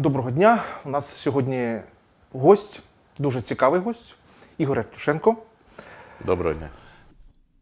доброго дня. У нас сьогодні гость, дуже цікавий гость, Ігор Артюшенко. Доброго дня.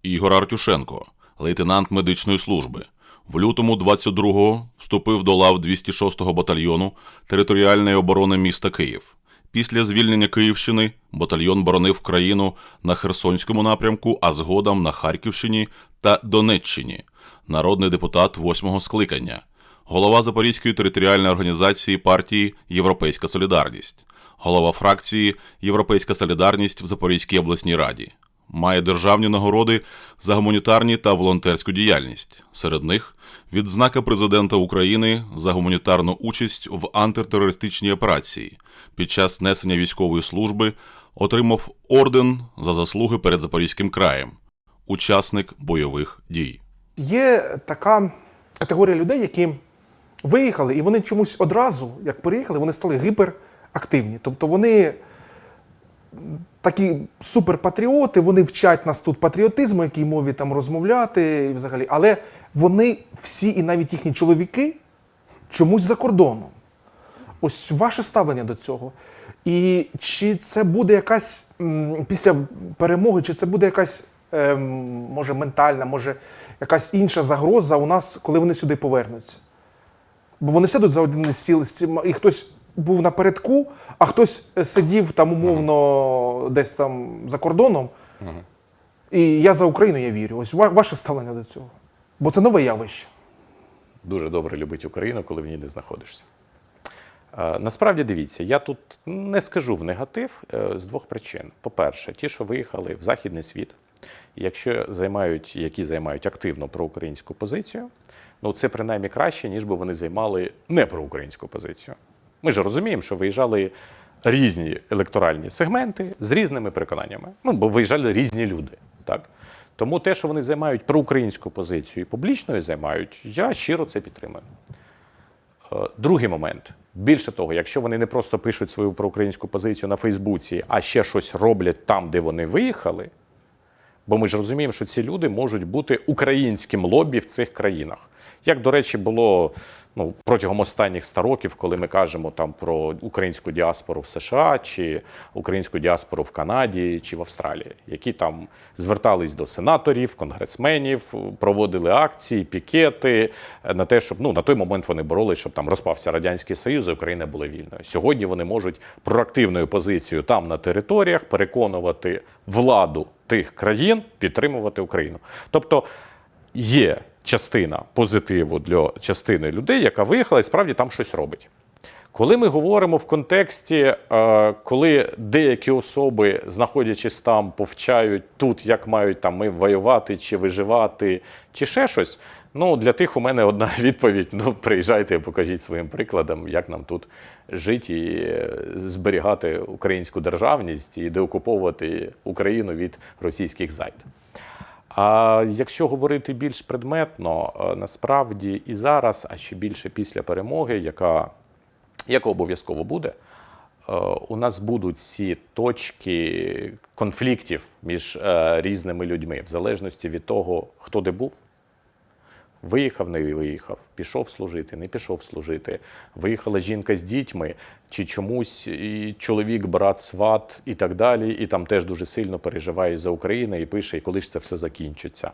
Ігор Артюшенко, лейтенант медичної служби. В лютому 22-го вступив до лав 206-го батальйону територіальної оборони міста Київ. Після звільнення Київщини батальйон боронив країну на Херсонському напрямку, а згодом на Харківщині та Донеччині. Народний депутат 8-го скликання, голова Запорізької територіальної організації партії Європейська Солідарність, голова фракції Європейська Солідарність в Запорізькій обласній раді. Має державні нагороди за гуманітарні та волонтерську діяльність. Серед них відзнака президента України за гуманітарну участь в антитерористичній операції. Під час несення військової служби отримав орден за заслуги перед Запорізьким краєм, учасник бойових дій. Є така категорія людей, які виїхали, і вони чомусь одразу, як переїхали, вони стали гіперактивні. Тобто вони такі суперпатріоти, вони вчать нас тут патріотизму, якій мові там розмовляти і взагалі. Але вони всі, і навіть їхні чоловіки, чомусь за кордоном. Ось ваше ставлення до цього. І чи це буде якась після перемоги, чи це буде якась, ем, може, ментальна, може, якась інша загроза у нас, коли вони сюди повернуться? Бо вони сидять за один стіл, і хтось був напередку, а хтось е, сидів там умовно десь там за кордоном. І я за Україну я вірю. Ось ва- ваше ставлення до цього. Бо це нове явище. Дуже добре любить Україну, коли в ній не знаходишся. Е, Насправді дивіться, я тут не скажу в негатив е, з двох причин. По-перше, ті, що виїхали в західний світ, якщо займають, які займають активно проукраїнську позицію, ну це принаймні краще, ніж би вони займали не проукраїнську позицію. Ми ж розуміємо, що виїжджали різні електоральні сегменти з різними переконаннями. Ну, бо виїжджали різні люди. Так? Тому те, що вони займають проукраїнську позицію і публічною займають, я щиро це підтримую. Е, Другий момент. Більше того, якщо вони не просто пишуть свою проукраїнську позицію на Фейсбуці, а ще щось роблять там, де вони виїхали, бо ми ж розуміємо, що ці люди можуть бути українським лобі в цих країнах. Як, до речі, було ну, протягом останніх 100 років, коли ми кажемо там про українську діаспору в США, чи українську діаспору в Канаді чи в Австралії, які там звертались до сенаторів, конгресменів, проводили акції, пікети на те, щоб ну на той момент вони боролись, щоб там розпався радянський союз, і Україна була вільною. Сьогодні вони можуть проактивною позицією там на територіях переконувати владу тих країн підтримувати Україну. Тобто є частина позитиву для частини людей, яка виїхала і справді там щось робить. Коли ми говоримо в контексті, е, коли деякі особи, знаходячись там, повчають тут, як мають там ми воювати чи виживати, чи ще щось. Ну для тих у мене одна відповідь: ну приїжджайте, покажіть своїм прикладом, як нам тут жити і е, зберігати українську державність і деокуповувати Україну від російських зайд. А якщо говорити більш предметно, е, насправді і зараз, а ще більше після перемоги, яка, яка обов'язково буде, е, у нас будуть ці точки конфліктів між е, різними людьми, в залежності від того, хто де був. Виїхав, не виїхав, пішов служити, не пішов служити. Виїхала жінка з дітьми, чи чомусь і чоловік, брат, сват і так далі. І там теж дуже сильно переживає за Україну і пише, і коли ж це все закінчиться.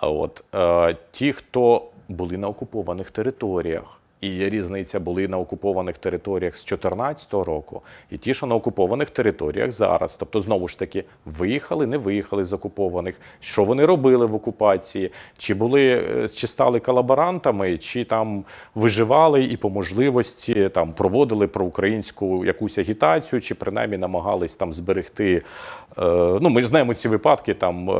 От е, ті, хто були на окупованих територіях, і є різниця, були на окупованих територіях з 2014 року, і ті, що на окупованих територіях зараз. Тобто, знову ж таки, виїхали, не виїхали з окупованих, що вони робили в окупації, чи були е, чи стали колаборантами, чи там виживали і по можливості там проводили проукраїнську якусь агітацію, чи принаймні намагались там зберегти. Е, ну, ми ж знаємо ці випадки там.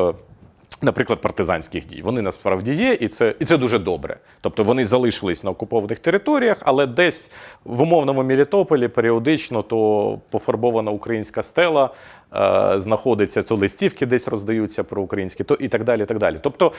Наприклад, партизанських дій. Вони насправді є, і це, і це дуже добре. Тобто вони залишились на окупованих територіях, але десь в умовному Мелітополі періодично то пофарбована українська стела е, знаходиться, то листівки десь роздаються про українські, то і так далі. І так далі. Тобто,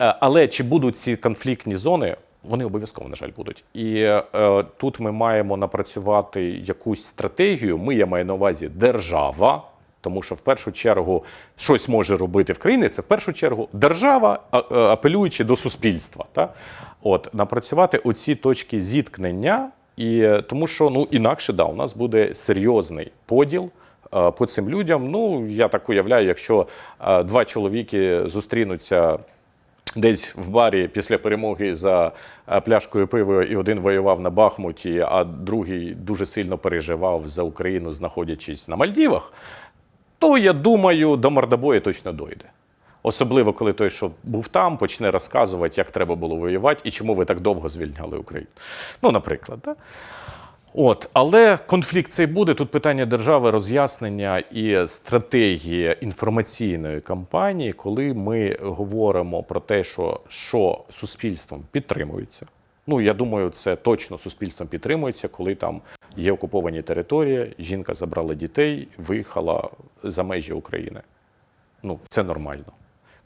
е, але чи будуть ці конфліктні зони? Вони обов'язково, на жаль, будуть. І е, тут ми маємо напрацювати якусь стратегію. Ми я маю на увазі держава. Тому що в першу чергу щось може робити в країні, це в першу чергу держава, а- апелюючи до суспільства. Та? От, напрацювати оці точки зіткнення І е, тому що ну інакше да, у нас буде серйозний поділ. е, По цим людям, ну я так уявляю, якщо е, два чоловіки зустрінуться десь в барі після перемоги за е, пляшкою пива, і один воював на Бахмуті, а другий дуже сильно переживав за Україну, знаходячись на Мальдівах, то я думаю, до мордобою точно дойде. Особливо, коли той, що був там, почне розказувати, як треба було воювати і чому ви так довго звільняли Україну. Ну, наприклад, да? От, але конфлікт цей буде. Тут питання держави, роз'яснення і стратегії інформаційної кампанії, коли ми говоримо про те, що, що суспільством підтримується. Ну, я думаю, це точно суспільством підтримується, коли там є окуповані території, жінка забрала дітей, виїхала за межі України. Ну, це нормально.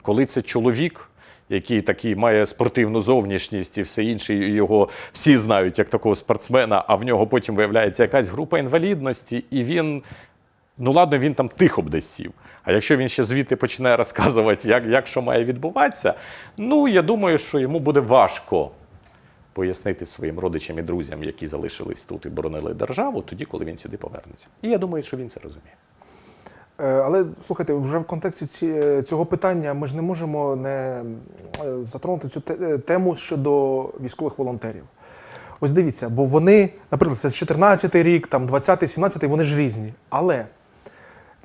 Коли це чоловік, який такий має спортивну зовнішність і все інше, його всі знають як такого спортсмена, а в нього потім виявляється якась група інвалідності, і він. Ну, ладно, він там тихо б десь сів. А якщо він ще звідти починає розказувати, як, як що має відбуватися, ну я думаю, що йому буде важко пояснити своїм родичам і друзям, які залишились тут і боронили державу, тоді, коли він сюди повернеться. І я думаю, що він це розуміє. Е, Але слухайте, вже в контексті цього питання ми ж не можемо не е, затронути цю е, тему щодо військових волонтерів. Ось дивіться, бо вони, наприклад, це 14-й рік, там 20-й, 17-й, вони ж різні. Але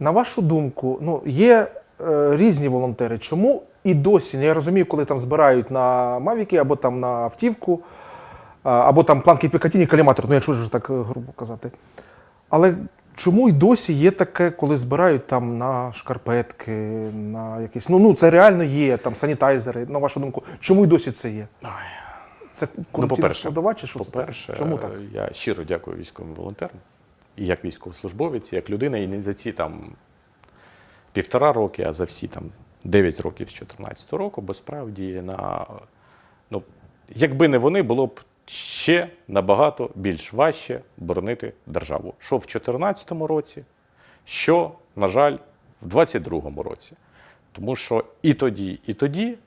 на вашу думку, ну є е, різні волонтери. Чому і досі? ну, Я розумію, коли там збирають на Мавіки або там на автівку, або там планки Пікатіні, каліматор, ну якщо ж так е, грубо казати. Але чому й досі є таке, коли збирають там на шкарпетки, на якісь. Ну, ну це реально є, там санітайзери, на вашу думку, чому й досі це є? Це Ну, по-перше, чи що? По-перше, Чому так? е, я щиро дякую військовим волонтерам, і як військовослужбовець, і як людина, і не за ці там півтора роки, а за всі там 9 років з 14 року, бо справді на ну, якби не вони, було б ще набагато більш важче боронити державу. Що в 2014 році, що, на жаль, в 2022 році. Тому що і тоді, і тоді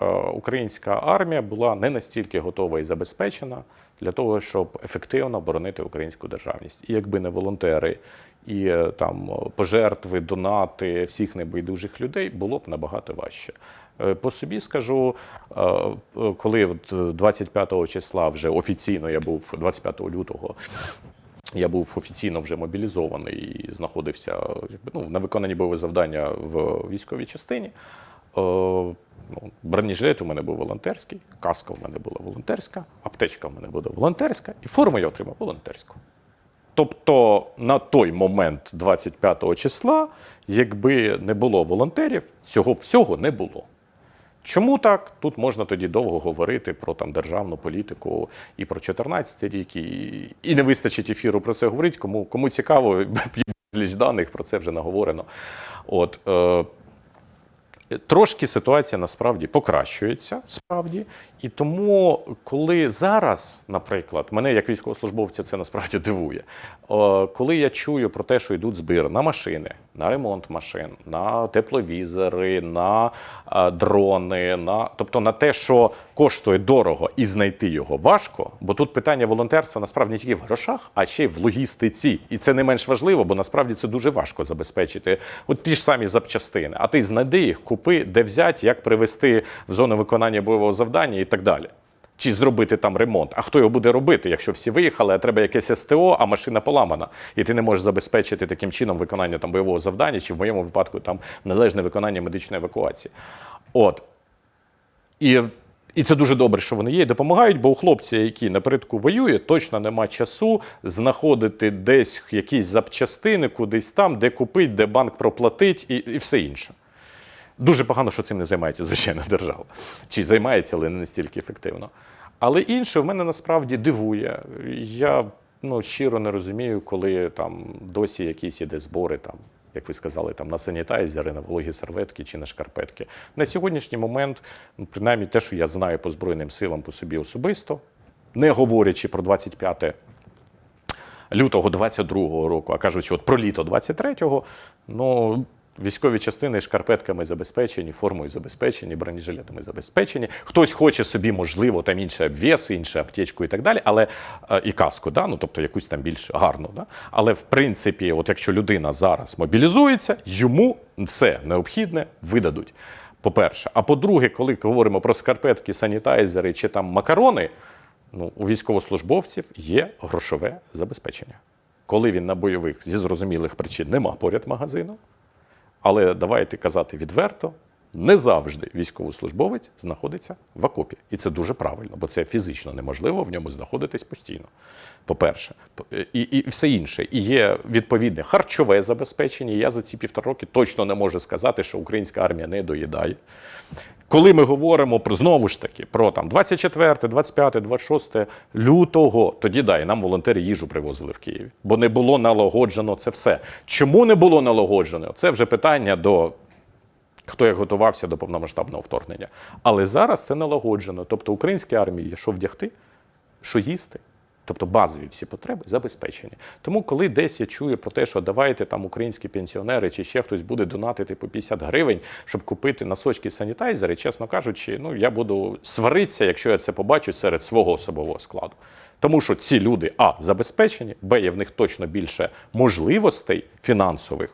е, українська армія була не настільки готова і забезпечена для того, щоб ефективно боронити українську державність. І якби не волонтери, і е, там пожертви, донати всіх небайдужих людей, було б набагато важче. Е, По собі скажу, е, коли от 25 числа вже офіційно я був 25 лютого. Я був офіційно вже мобілізований і знаходився ну, на виконанні бойового завдання в військовій частині. Ну, бронежилет у мене був волонтерський, каска у мене була волонтерська, аптечка у мене була волонтерська, і форму я отримав волонтерську. Тобто на той момент, 25 числа, якби не було волонтерів, цього всього не було. Чому так? Тут можна тоді довго говорити про там державну політику і про 14 рік, і, і не вистачить ефіру про це говорити. Кому, кому цікаво, безліч даних про це вже наговорено. От, е, Трошки ситуація насправді покращується, справді. І тому, коли зараз, наприклад, мене як військовослужбовця це насправді дивує, коли я чую про те, що йдуть збір на машини, на ремонт машин, на тепловізори, на а, дрони, на тобто на те, що коштує дорого і знайти його важко, бо тут питання волонтерства насправді не тільки в грошах, а ще й в логістиці. І це не менш важливо, бо насправді це дуже важко забезпечити. От ті ж самі запчастини. А ти знайди їх, купи, де взяти, як привезти в зону виконання бойового завдання і так далі. Чи зробити там ремонт. А хто його буде робити, якщо всі виїхали, а треба якесь СТО, а машина поламана, і ти не можеш забезпечити таким чином виконання там бойового завдання, чи в моєму випадку там належне виконання медичної евакуації. От. І, і це дуже добре, що вони є, і допомагають, бо у хлопця, який напередку воює, точно нема часу знаходити десь якісь запчастини, кудись там, де купить, де банк проплатить і, і все інше. Дуже погано, що цим не займається, звичайно, держава. Чи займається, але не настільки ефективно. Але інше в мене насправді дивує. Я ну, щиро не розумію, коли там досі якісь іде збори, там, як ви сказали, там, на санітайзери, на вологі серветки чи на шкарпетки. На сьогоднішній момент, ну, принаймні те, що я знаю по Збройним силам по собі особисто, не говорячи про 25 лютого 22-го року, а кажучи, от про літо 23-го, ну Військові частини шкарпетками забезпечені, формою забезпечені, бронежилетами забезпечені. Хтось хоче собі, можливо, там інший обвес, іншу аптечку і так далі, але е, і каску, да? ну, тобто якусь там більш гарну. Да? Але в принципі, от якщо людина зараз мобілізується, йому все необхідне видадуть. По-перше, а по-друге, коли говоримо про скарпетки, санітайзери чи там макарони, ну, у військовослужбовців є грошове забезпечення. Коли він на бойових зі зрозумілих причин нема поряд магазину, але давайте казати відверто, не завжди військовослужбовець знаходиться в окопі. І це дуже правильно, бо це фізично неможливо в ньому знаходитись постійно. По-перше, і, і все інше. І є відповідне харчове забезпечення. Я за ці півтора роки точно не можу сказати, що українська армія не доїдає. Коли ми говоримо про знову ж таки про там 24, 25, 26 лютого, тоді да, і нам волонтери їжу привозили в Києві, бо не було налагоджено це все. Чому не було налагоджено? Це вже питання до хто як готувався до повномасштабного вторгнення. Але зараз це налагоджено. Тобто українській армії є що вдягти, що їсти. Тобто базові всі потреби забезпечені. Тому, коли десь я чую про те, що давайте там українські пенсіонери чи ще хтось буде донатити по 50 гривень, щоб купити носочки санітайзери, чесно кажучи, ну я буду сваритися, якщо я це побачу серед свого особового складу. Тому що ці люди а забезпечені, б є в них точно більше можливостей фінансових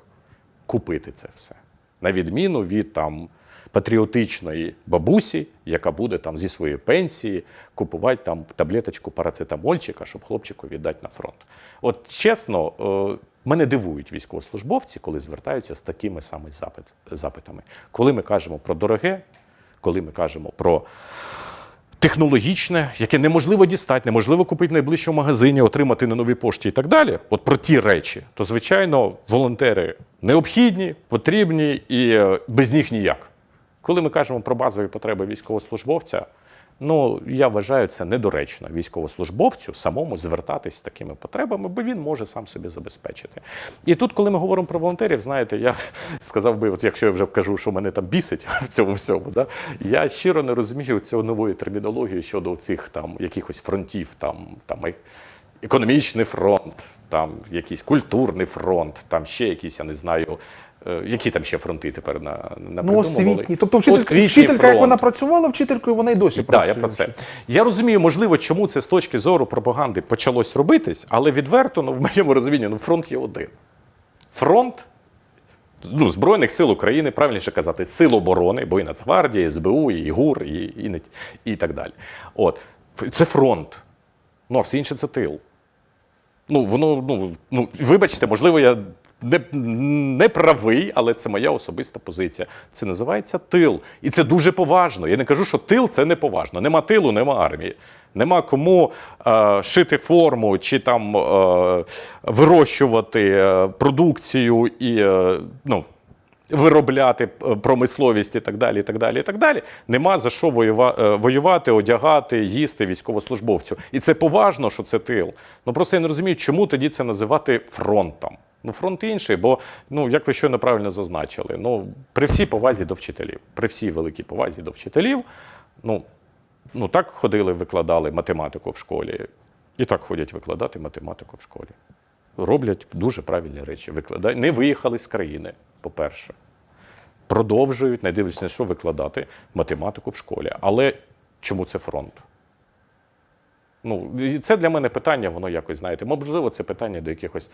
купити це все. На відміну від там патріотичної бабусі, яка буде там зі своєї пенсії купувати там таблеточку парацетамольчика, щоб хлопчику віддати на фронт. От чесно, е, мене дивують військовослужбовці, коли звертаються з такими саме запит, запитами. Коли ми кажемо про дороге, коли ми кажемо про технологічне, яке неможливо дістати, неможливо купити в найближчому магазині, отримати на новій пошті і так далі. От про ті речі, то звичайно волонтери необхідні, потрібні і е, без них ніяк. Коли ми кажемо про базові потреби військовослужбовця, ну я вважаю це недоречно військовослужбовцю самому звертатись з такими потребами, бо він може сам собі забезпечити. І тут, коли ми говоримо про волонтерів, знаєте, я сказав би, от якщо я вже кажу, що мене там бісить в цьому всьому, да, я щиро не розумію цього нової термінології щодо цих там якихось фронтів, там там економічний фронт, там якийсь культурний фронт, там ще якісь, я не знаю. е, Які там ще фронти тепер на, на Ну, освітні. Тобто вчителька, вчителька як вона працювала вчителькою, вона й досі працює. я про це. Я розумію, можливо, чому це з точки зору пропаганди почалось робитись, але відверто, ну, в моєму розумінні, ну, фронт є один. Фронт ну, Збройних сил України, правильніше казати, сил оборони, бо і Нацгвардія, і СБУ, і ГУР, і, і, і так далі. От. Це фронт. Ну, а все інше це тил. Ну, воно, ну, ну, вибачте, можливо, я не, не правий, але це моя особиста позиція. Це називається тил. І це дуже поважно. Я не кажу, що тил це не поважно. Нема тилу, нема армії. Нема кому е, шити форму чи там е, вирощувати е, продукцію і е, ну, виробляти е, промисловість і так далі. і так далі, і так далі. Нема за що е, воювати, одягати, їсти військовослужбовцю. І це поважно, що це тил. Ну просто я не розумію, чому тоді це називати фронтом. Ну, фронт інший, бо, ну, як ви щойно правильно зазначили, ну, при всій повазі до вчителів, при всій великій повазі до вчителів, ну, ну так ходили, викладали математику в школі, і так ходять викладати математику в школі. Роблять дуже правильні речі. Викладають, не виїхали з країни, по-перше. Продовжують, не дивлячись на що, викладати математику в школі. Але чому це фронт? Ну, це для мене питання, воно якось, знаєте, можливо, це питання до якихось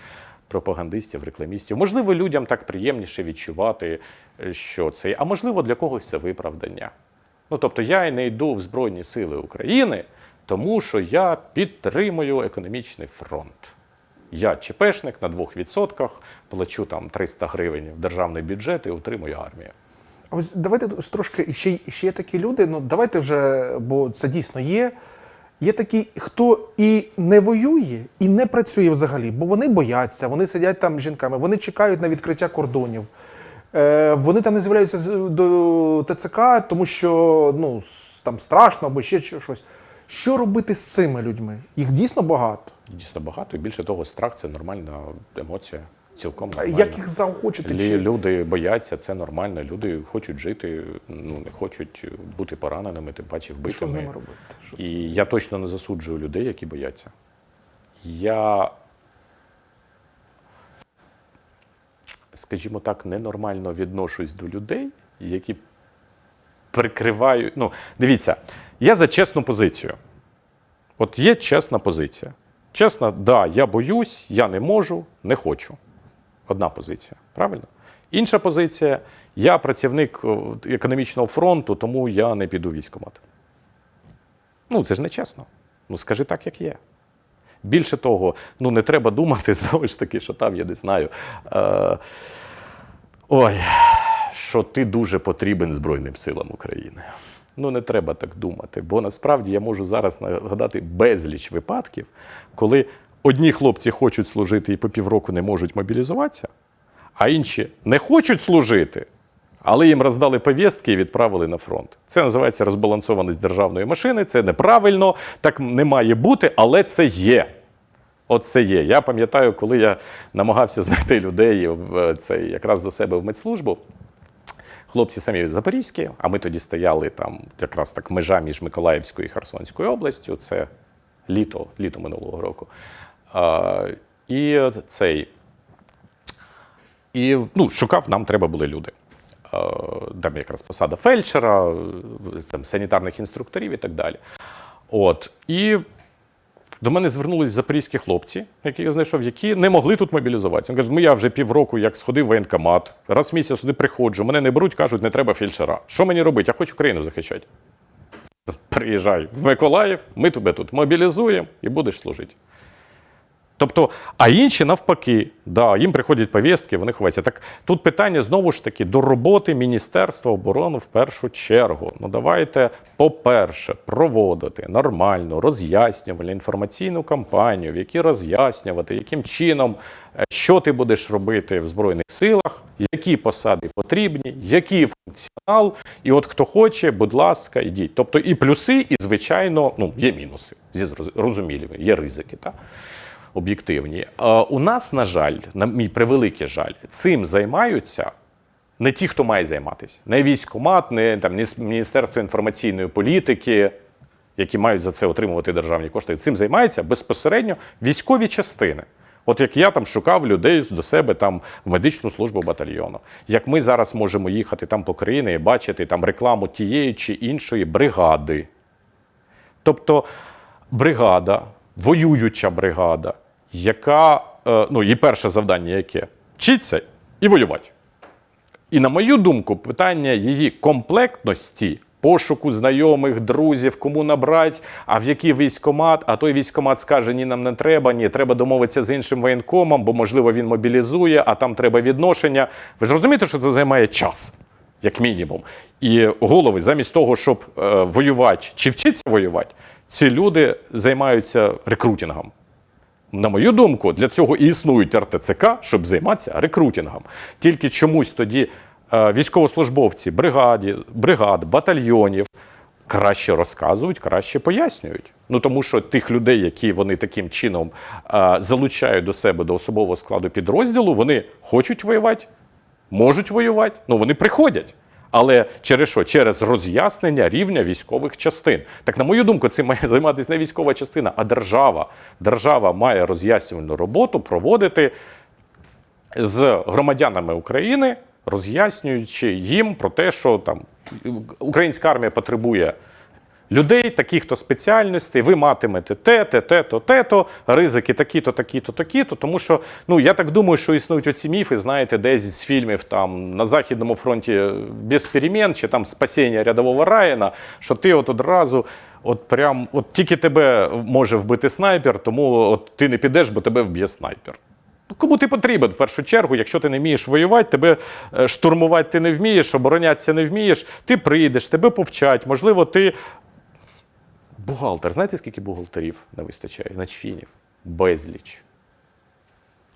пропагандистів, рекламістів. Можливо, людям так приємніше відчувати, е, що це, а можливо, для когось це виправдання. Ну, тобто, я не йду в Збройні Сили України, тому що я підтримую економічний фронт. Я ЧПшник на 2%, плачу там 300 гривень в державний бюджет і утримую армію. А ось давайте трошки ще, ще є такі люди. Ну давайте вже, бо це дійсно є. Є такі, хто і не воює, і не працює взагалі, бо вони бояться, вони сидять там з жінками, вони чекають на відкриття кордонів. Е, вони там не з'являються до ТЦК, тому що ну, там страшно або ще щось. Що робити з цими людьми? Їх дійсно багато. Дійсно багато, і більше того, страх це нормальна емоція. Цілком нормальна. Як їх заохочити? Лі- Люди бояться, це нормально. Люди хочуть жити, ну не хочуть бути пораненими, тим паче Що з ними робити? Що- І я точно не засуджую людей, які бояться. Я скажімо так, ненормально відношусь до людей, які прикривають. Ну, дивіться, я за чесну позицію. От є чесна позиція. Чесно, да, я боюсь, я не можу, не хочу. Одна позиція, правильно? Інша позиція: я працівник економічного фронту, тому я не піду в військкомат. Ну, це ж не чесно. Ну, скажи так, як є. Більше того, ну не треба думати, знову ж таки, що там, я не знаю. Е, ой, що ти дуже потрібен Збройним силам України. Ну, не треба так думати, бо насправді я можу зараз нагадати безліч випадків, коли одні хлопці хочуть служити і по півроку не можуть мобілізуватися, а інші не хочуть служити, але їм роздали повістки і відправили на фронт. Це називається розбалансованість державної машини. Це неправильно, так не має бути, але це є. От це є. Я пам'ятаю, коли я намагався знайти людей в е, цей якраз до себе в медслужбу. Хлопці самі запорізькі, а ми тоді стояли там, якраз так межа між Миколаївською і Херсонською областю. Це літо, літо минулого року. А, і цей. І ну, шукав, нам треба були люди. Е, Там якраз посада фельдшера, там, санітарних інструкторів і так далі. От. І до мене звернулись запорізькі хлопці, які я знайшов, які не могли тут мобілізуватися. Він каже, «Ну, я вже півроку як сходив в воєнкомат, раз в місяць сюди приходжу, мене не беруть, кажуть, не треба фельдшера. Що мені робити? Я хочу країну захищати. Приїжджай в Миколаїв, ми тебе тут мобілізуємо і будеш служити. Тобто, а інші навпаки, да, їм приходять повістки, вони ховаються. Так тут питання знову ж таки до роботи Міністерства оборони в першу чергу. Ну давайте, по-перше, проводити нормальну роз'яснювальну інформаційну кампанію, в якій роз'яснювати, яким чином, е, що ти будеш робити в Збройних силах, які посади потрібні, який функціонал. І от хто хоче, будь ласка, йдіть. Тобто і плюси, і звичайно, ну є мінуси, зі зрозумілі, є ризики. Так? Об'єктивні. Е, У нас, на жаль, на мій превеликий жаль, цим займаються не ті, хто має займатися. Не військкомат, не там, ні Міністерство інформаційної політики, які мають за це отримувати державні кошти. Цим займаються безпосередньо військові частини. От як я там шукав людей до себе там в медичну службу батальйону. Як ми зараз можемо їхати там по країні і бачити там рекламу тієї чи іншої бригади. Тобто бригада, воююча бригада, яка, е, ну, її перше завдання яке? Вчиться і воювати. І на мою думку, питання її комплектності, пошуку знайомих, друзів, кому набрати, а в який військкомат, а той військкомат скаже, ні, нам не треба, ні, треба домовитися з іншим воєнкомом, бо, можливо, він мобілізує, а там треба відношення. Ви ж розумієте, що це займає час, як мінімум. І голови, замість того, щоб е, воювати чи вчитися воювати, ці люди займаються рекрутингом. На мою думку, для цього і існують РТЦК, щоб займатися рекрутингом. Тільки чомусь тоді е, військовослужбовці бригаді, бригад, батальйонів краще розказують, краще пояснюють. Ну тому що тих людей, які вони таким чином е, залучають до себе до особового складу підрозділу, вони хочуть воювати, можуть воювати, ну вони приходять. Але через що? Через роз'яснення рівня військових частин. Так, на мою думку, цим має займатися не військова частина, а держава. Держава має роз'яснювальну роботу проводити з громадянами України, роз'яснюючи їм про те, що там українська армія потребує людей, таких-то спеціальностей, ви матимете те, те, те, то, те, то, ризики такі-то, такі-то, такі-то. Тому що, ну я так думаю, що існують оці міфи, знаєте, десь з фільмів там на Західному фронті без перемін, чи там спасіння рядового Райана, що ти от одразу. От прям, от тільки тебе може вбити снайпер, тому от ти не підеш, бо тебе вб'є снайпер. Ну, Кому ти потрібен в першу чергу, якщо ти не вмієш воювати, тебе е, штурмувати ти не вмієш, оборонятися не вмієш, ти прийдеш, тебе повчать. Можливо, ти бухгалтер. Знаєте, скільки бухгалтерів не вистачає? Начфінів? Безліч.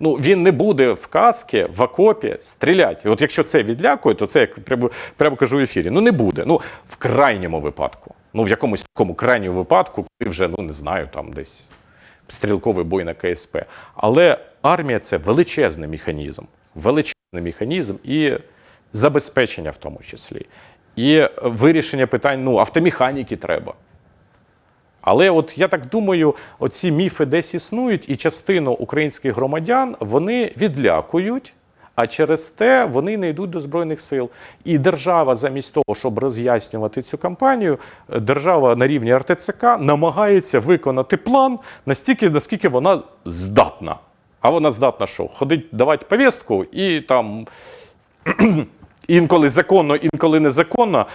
Ну, він не буде в каски, в окопі стріляти. От якщо це відлякує, то це як прямо, прямо кажу в ефірі. Ну не буде. Ну, в крайньому випадку. Ну, в якомусь такому крайньому випадку, коли вже, ну не знаю, там десь стрілковий бой на КСП. Але армія це величезний механізм. Величезний механізм і забезпечення в тому числі. І вирішення питань, ну, автомеханіки треба. Але от я так думаю, оці міфи десь існують, і частину українських громадян вони відлякують. а через те вони не йдуть до Збройних сил. І держава, замість того, щоб роз'яснювати цю кампанію, держава на рівні РТЦК намагається виконати план настільки, наскільки вона здатна. А вона здатна що? Ходить, давати повістку і там. Інколи законно, інколи незаконно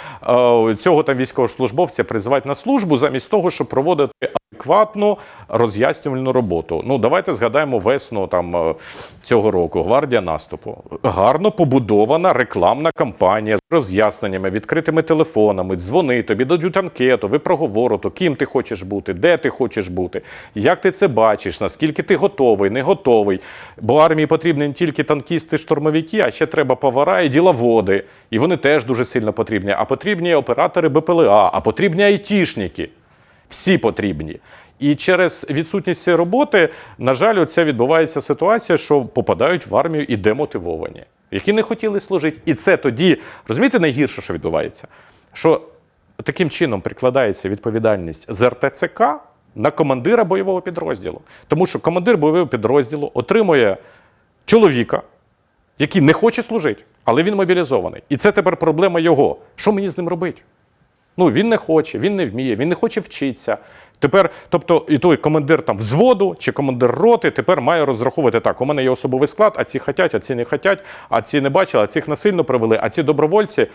е, цього там військовослужбовця призивають на службу замість того, щоб проводити адекватну роз'яснювальну роботу. Ну давайте згадаємо весну там е, цього року. Гвардія наступу. Гарно побудована рекламна кампанія з роз'ясненнями, відкритими телефонами. Дзвони, тобі дадуть анкету, ви проговору, ким ти хочеш бути, де ти хочеш бути, як ти це бачиш, наскільки ти готовий, не готовий. Бо армії потрібні не тільки танкісти, штурмовики, а ще треба повара і діловоди. І вони теж дуже сильно потрібні. А потрібні оператори БПЛА, а потрібні айтішники. Всі потрібні. І через відсутність цієї роботи, на жаль, оця відбувається ситуація, що попадають в армію і демотивовані, які не хотіли служити. І це тоді, розумієте, найгірше, що відбувається? Що таким чином прикладається відповідальність з РТЦК на командира бойового підрозділу. Тому що командир бойового підрозділу отримує чоловіка, який не хоче служити, але він мобілізований. І це тепер проблема його. Що мені з ним робити? Ну, він не хоче, він не вміє, він не хоче вчитися. Тепер, тобто, і той командир там взводу чи командир роти тепер має розраховувати так: у мене є особовий склад, а ці хотять, а ці не хотять, а ці не бачили, а цих насильно привели, а ці добровольці.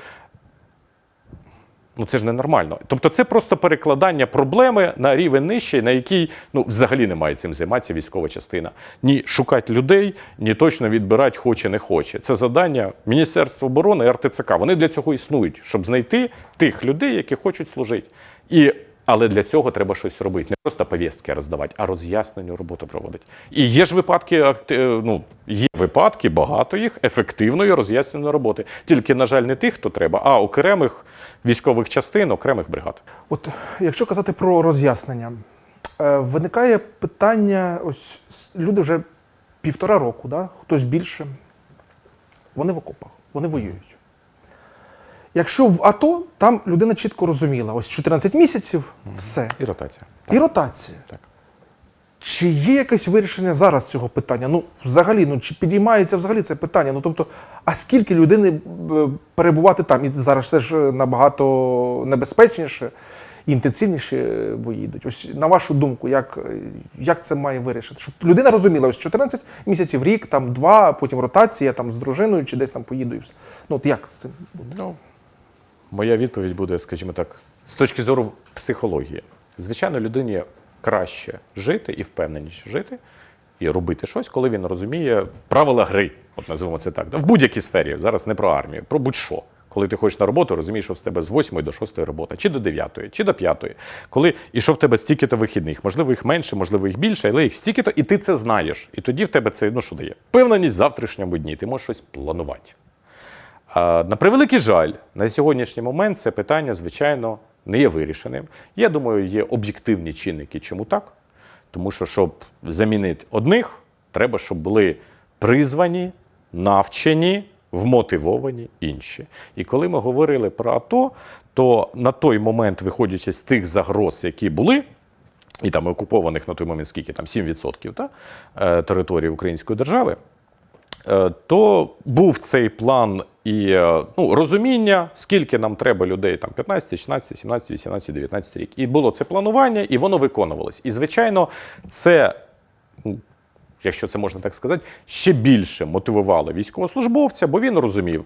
Ну це ж ненормально. Тобто це просто перекладання проблеми на рівень нижчий, на який ну, взагалі не має цим займатися військова частина. Ні шукати людей, ні точно відбирати хоче, не хоче. Це завдання Міністерства оборони і РТЦК. Вони для цього існують, щоб знайти тих людей, які хочуть служити. І але для цього треба щось робити. Не просто повістки роздавати, а роз'ясненню роботу проводити. І є ж випадки, акти- ну, є випадки, багато їх, ефективної роз'ясненої роботи. Тільки, на жаль, не тих, хто треба, а окремих військових частин, окремих бригад. От якщо казати про роз'яснення, е, виникає питання: ось люди вже півтора року, да? хтось більше, вони в окопах, вони воюють. Якщо в АТО, там людина чітко розуміла, ось 14 місяців, все. І ротація. І ротація. Так. Чи є якесь вирішення зараз цього питання? Ну, взагалі, ну чи підіймається взагалі це питання? Ну тобто, а скільки людини е, перебувати там? І зараз все ж набагато небезпечніше і інтенсивніше е, бої йдуть. Ось на вашу думку, як, е, як це має вирішити? Щоб людина розуміла, ось 14 місяців, рік, там два, потім ротація там з дружиною чи десь там поїду і все. Ну от як з цим? буде? Моя відповідь буде, скажімо так, з точки зору психології. Звичайно, людині краще жити і впевненіше жити, і робити щось, коли він розуміє правила гри, от називаємо це так. В будь-якій сфері, зараз не про армію, про будь-що. Коли ти ходиш на роботу, розумієш, що в тебе з 8 до 6 робота, чи до 9, чи до 5. Коли, і що в тебе стільки-то вихідних, можливо, їх менше, можливо, їх більше, але їх стільки-то, і ти це знаєш. І тоді в тебе це ну, що дає? Певненість в завтрашньому дні, ти можеш щось планувати. На превеликий жаль, на сьогоднішній момент це питання, звичайно, не є вирішеним. Я думаю, є об'єктивні чинники, чому так. Тому що, щоб замінити одних, треба, щоб були призвані, навчені, вмотивовані інші. І коли ми говорили про АТО, то на той момент, виходячи з тих загроз, які були, і там окупованих на той момент скільки там 7% та, е, території Української держави, то був цей план і е, ну, розуміння, скільки нам треба людей, там 15, 16, 17, 18, 19 рік. І було це планування, і воно виконувалось. І, звичайно, це, якщо це можна так сказати, ще більше мотивувало військовослужбовця, бо він розумів.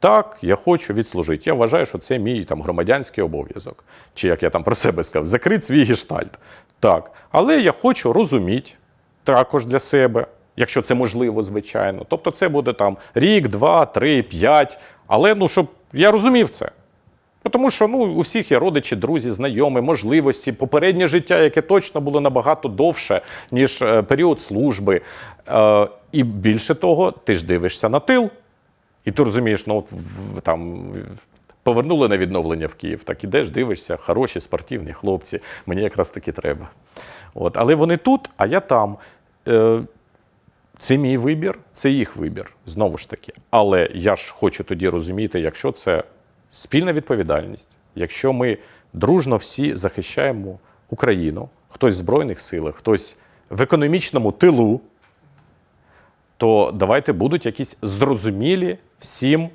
Так, я хочу відслужити. Я вважаю, що це мій там громадянський обов'язок. Чи як я там про себе сказав, закрити свій гештальт. Так. Але я хочу розуміти також для себе, якщо це можливо, звичайно. Тобто це буде там рік, два, три, п'ять. Але ну, щоб я розумів це. Тому що ну, у всіх є родичі, друзі, знайомі, можливості, попереднє життя, яке точно було набагато довше, ніж е, період служби. Е, і більше того, ти ж дивишся на тил, і ти розумієш, ну от там повернули на відновлення в Київ, так ідеш, дивишся, хороші спортивні хлопці, мені якраз таки треба. От, але вони тут, а я там. Е, це мій вибір, це їх вибір, знову ж таки. Але я ж хочу тоді розуміти, якщо це спільна відповідальність, якщо ми дружно всі захищаємо Україну, хтось в Збройних силах, хтось в економічному тилу, то давайте будуть якісь зрозумілі всім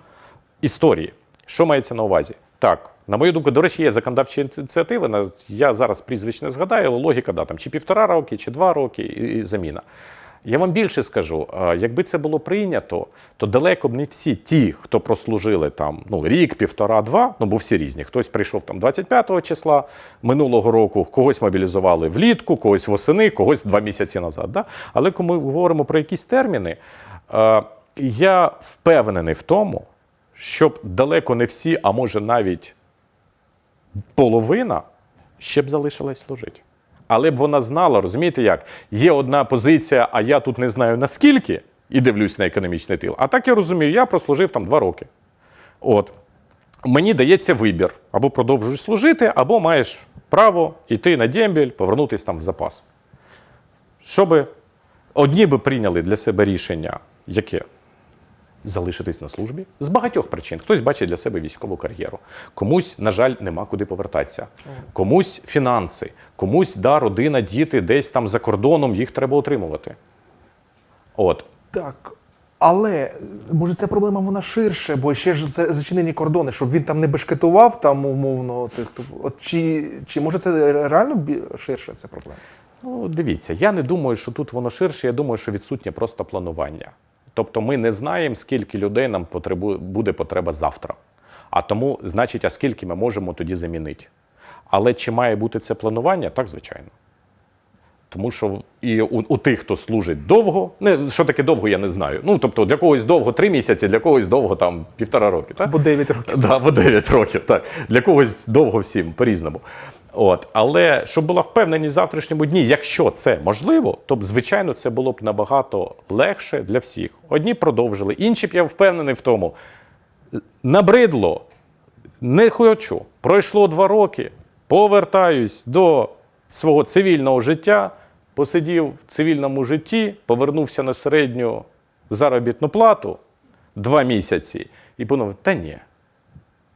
історії. Що мається на увазі? Так, на мою думку, до речі, є законодавчі ініціативи. Я зараз прізвищ не згадаю, але логіка да, там чи півтора роки, чи два роки, і заміна. Я вам більше скажу, якби це було прийнято, то далеко б не всі ті, хто прослужили там ну, рік, півтора, два, ну бо всі різні. Хтось прийшов там 25 числа минулого року, когось мобілізували влітку, когось восени, когось два місяці назад. Да? Але коли ми говоримо про якісь терміни, е, я впевнений в тому, щоб далеко не всі, а може навіть половина ще б залишилась служити. Але б вона знала, розумієте як? Є одна позиція, а я тут не знаю наскільки, і дивлюсь на економічний тил. А так я розумію, я прослужив там два роки. От. Мені дається вибір: або продовжуєш служити, або маєш право йти на дембіль, повернутися там в запас. Щоби одні би прийняли для себе рішення, яке? Залишитись на службі з багатьох причин. Хтось бачить для себе військову кар'єру, комусь, на жаль, нема куди повертатися, комусь фінанси, комусь да, родина, діти десь там за кордоном, їх треба утримувати. От. Так. Але може ця проблема вона ширше, бо ще ж зачинені кордони, щоб він там не бешкетував, там умовно. тих, От чи, чи може це реально ширше ця проблема? Ну, дивіться, я не думаю, що тут воно ширше, я думаю, що відсутнє просто планування. Тобто ми не знаємо, скільки людей нам потребу... буде потреба завтра. А тому, значить, а скільки ми можемо тоді замінити. Але чи має бути це планування? Так, звичайно. Тому що і у, у тих, хто служить довго, не, що таке довго, я не знаю. Ну, тобто, для когось довго три місяці, для когось довго там півтора роки. Так? Або 9 років. Да, або 9 років, так. Для когось довго всім, по-різному. От. Але щоб була впевненість в завтрашньому дні, якщо це можливо, то б, звичайно, це було б набагато легше для всіх. Одні продовжили, інші б я впевнений в тому. Набридло, не хочу. Пройшло два роки, повертаюсь до свого цивільного життя, посидів в цивільному житті, повернувся на середню заробітну плату два місяці і подумав, та ні,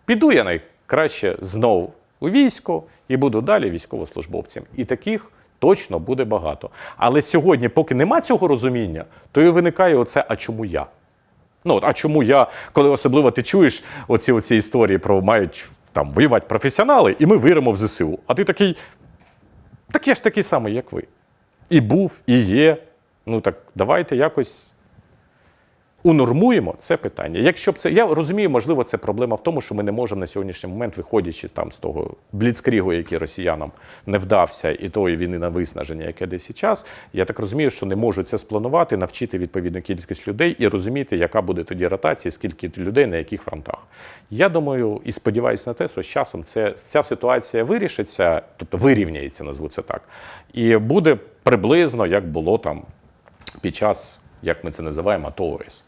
піду я найкраще знову у військо і буду далі військовослужбовцем. І таких точно буде багато. Але сьогодні, поки нема цього розуміння, то і виникає оце, а чому я? Ну, а чому я, коли особливо ти чуєш оці, оці історії про мають там воювати професіонали, і ми виримо в ЗСУ. А ти такий, так я ж такий самий, як ви. І був, і є. Ну так давайте якось унормуємо це питання. Якщо б це я розумію, можливо, це проблема в тому, що ми не можемо на сьогоднішній момент, виходячи там з того бліцкрігу, який росіянам не вдався, і тої війни на виснаження, яке десь і час. Я так розумію, що не можуть це спланувати, навчити відповідну кількість людей і розуміти, яка буде тоді ротація, скільки людей на яких фронтах. Я думаю і сподіваюся на те, що з часом це ця ситуація вирішиться, тобто вирівняється, назву це так, і буде приблизно як було там під час, як ми це називаємо, АТО ОС.